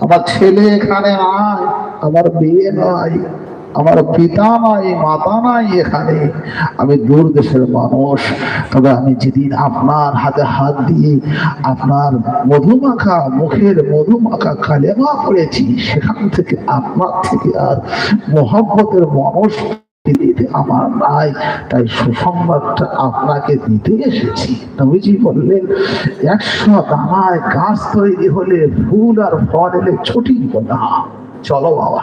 আমার ছেলে এখানে নাই, আমার বিয়ে নাই, আমার পিতা নাই, মাতা নাই এখানে। আমি দূর দেশের মানুষ, তবে আমি যেদিন আপনার হাতে হাত দিয়ে আপনার মধুমাখা, মুখের মধুমাখা কালেমা করেছি সেখান থেকে আপনার থেকে আর মোহাব্বতের মানুষ দিতে আমার নাই, তাই সুসংবাদটা আপনাকে দিতে এসেছি। নবীজি বললেন, একশো দানায় গাছ তৈরি হলে ফুল আর ফল এলে ছুটি না। চলো বাবা।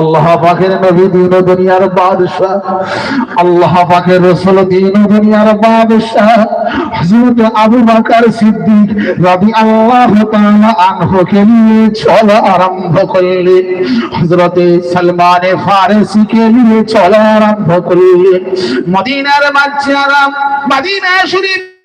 আল্লাহ নবী দিন দুনিয়ার বাদশাহ, আল্লাহ পাকের দিন দুনিয়ার বাদশাহ হযরত আবু বকর সিদ্দিক রাদিয়াল্লাহু তাআলা আনহুকে নিয়ে চলা আরম্ভ করলেন হযরত সালমান ফারসিকে নিয়ে চলা আরম্ভ করলেন মদিনার বাচ্চারা মদিনা শরীফ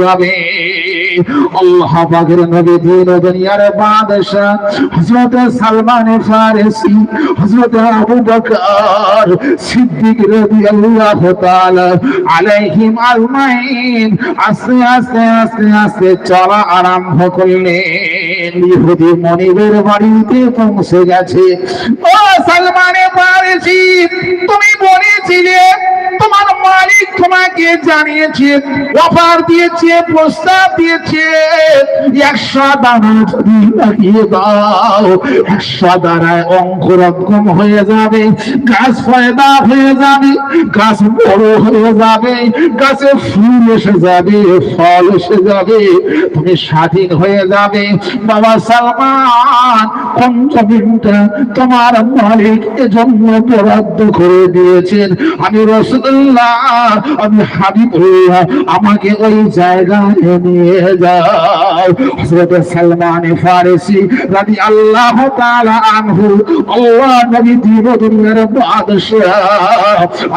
যাবে। আস্তে আস্তে চলা আরম্ভ করলেন। ইহুদি মনিবের বাড়িতে পৌঁছে গেছে। ও সালমানে তুমি বলেছিলে তোমাকে জানিয়েছে, অফার দিয়েছে, প্রস্তাব দিয়েছে, একশো দানা যদি লাগিয়ে দাও, একশো দানায় অঙ্কুরঙ্গম হয়ে যাবে, গাছ ফয়দা হয়ে যাবে, গাছ বড় হয়ে যাবে, গাছে ফুল এসে যাবে, ফল এসে যাবে, তুমি স্বাধীন হয়ে যাবে। বাবা সালমান কোন জমিনটা তোমার মালিক, এজন্য বরাদ্দ করে দিয়েছেন। আমি রসুল্লাহ আমি হাবিবুল্লাহ আমাকে ওই জায়গায় নিয়ে যাও। হযরত সালমান ফারসি আল্লাহ তাআলা আনহু, আল্লাহ নবী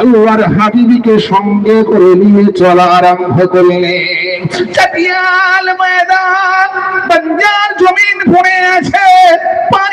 আল্লাহর হাবিবিকে সঙ্গে করে নিয়ে চলা আরম্ভ করলেন। চাটিয়াল ময়দান, বঞ্জার জমিন পড়ে আছে, পানি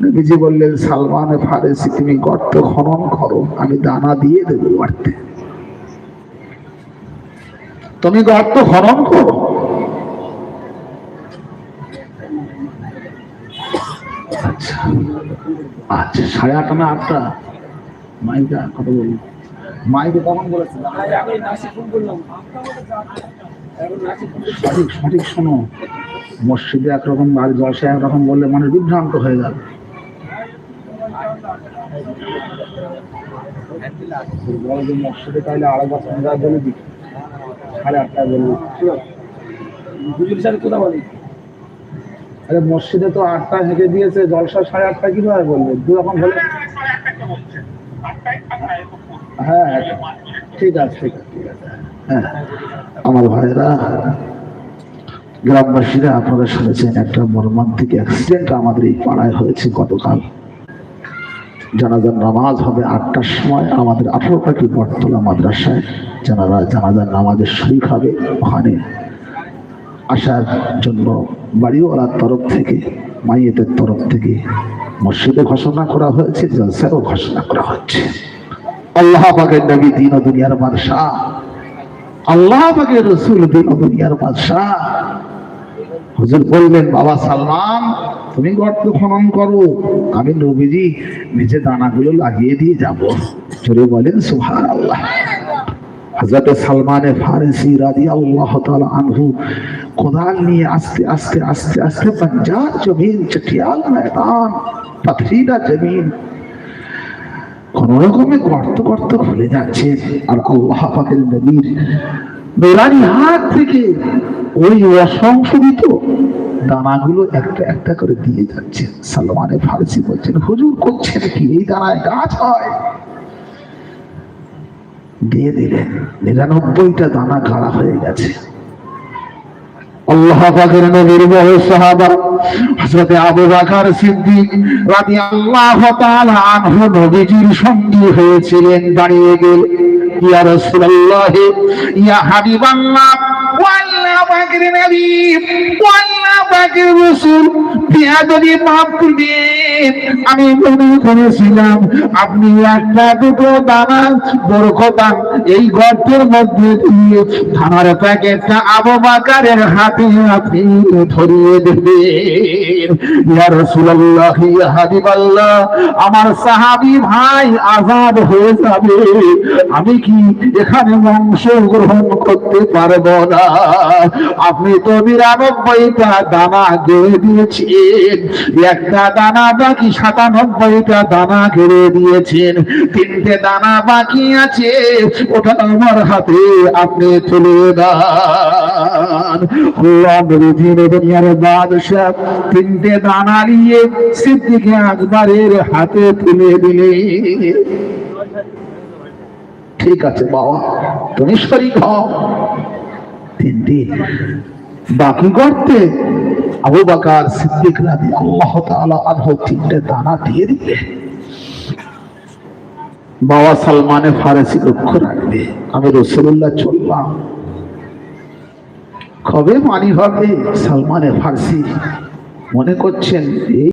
নবীজি বললেন সালমান ফারেসি, তুমি গর্ত খনন করো, আমি দানা দিয়ে দেবো গর্তে। তুমি গর্ত খনন করো। আচ্ছা আচ্ছা সাড়ে আটটা না আটটা? মাইকা কত বলল মাইকে কখন সঠিক সঠিক শোনো। মসজিদে একরকম আর জলসা একরকম বললে মানুষ বিভ্রান্ত হয়ে যাবে। মসজিদে তাহলে সাড়ে ঠিক আছে? কথা বলি? আরে তো আটটা হেঁকে দিয়েছে জলসা সাড়ে আটটায় কীভাবে বলবে? দু রকম হলে হ্যাঁ হ্যাঁ, ঠিক আছে ঠিক আছে ঠিক আছে। হ্যাঁ। আমার ভাইরা গ্রামবাসীরা আপনারা শুনেছেন একটা মর্মান্তিক অ্যাক্সিডেন্ট আমাদের এই পাড়ায় হয়েছে গতকাল। জানাজার নামাজ হবে আটটার সময়। আমাদের আঠারো পাটি বটতলা মাদ্রাসায় জানারা জানাজার নামাজের শরীর হবে ওখানে। আসার জন্য বাড়িওয়ালার তরফ থেকে মাইয়েদের তরফ থেকে মসজিদে ঘোষণা করা হয়েছে জলসারও ঘোষণা করা হচ্ছে। আল্লাহ পাকের নবী দিন দুনিয়ার বাদশাহ। আল্লাহ পাকের রসুল দিন দুনিয়ার বাদশাহ। হুজুর বললেন, বাবা সালমান, তুমি গর্ত খনন করো। আমি নবীজি নিচে দানাগুলো লাগিয়ে দিয়ে যাব। চলে বলেন সুহান আল্লাহ হজরত সালমানে ফারসি রাজি আল্লাহ আনহু কোদাল নিয়ে আস্তে আস্তে আস্তে আস্তে বঞ্জার জমিন, চটিয়াল ময়দান জমিন, কোন রকমে গর্ত গর্ত খুলে যাচ্ছে। আর আল্লাহ পাকের নবীর হাত থেকে ওই অসংশোধিত দানাগুলো একটা একটা করে দিয়ে যাচ্ছে। সালমানে ফারসি বলছেন, হুজুর করছেন কি এই দানায় গাছ হয়। দিয়ে দিলেন। নিরানব্বইটা দানা গাড়া হয়ে গেছে। আল্লাহ হয়েছিলেন, দাঁড়িয়ে গেল ইয়া হাবিবাল্লাহ ওয়াল্লাহ পাকের নবী ওয়াল্লাহ পাকের রাসূল বিয়াদবি মাফ করবেন আমি মনে করেছিলাম, আপনি একটা দুটো দানা বরকতান এই গর্তের মধ্যে দিয়ে খানার প্যাকেটটা আবু বাকারের হাতে আপনি ধরিয়ে হাবিবাল্লাহ, আমার সাহাবী ভাই আজাদ হয়ে যাবে। আমি কি এখানে অংশ গ্রহণ করতে পারব না? আপনি তো নিরানব্বইটা দানা গেড়ে দিয়েছেন। একটা দানা বাকি সাতানব্বইটা দানা গেড়ে দিয়েছেন। তিনটে দানা বাকি আছে, ওটা আমার হাতে, আপনি তুলে তিনটে দানা নিয়ে সিদ্দিকে আকবরের হাতে তুলে দিলে ঠিক আছে বাবা, তুমি শরীর হও। তিনটি বাকি করতে আবু বাকার সিদ্দিক আল্লাহ তিনটে দানা দিয়ে দিবে বাবা সালমানে ফারেসি লক্ষ্য রাখবে। আমি রসুল্লাহ চললাম। কবে মানি হবে? সালমানে ফার্সি মনে করছেন, এই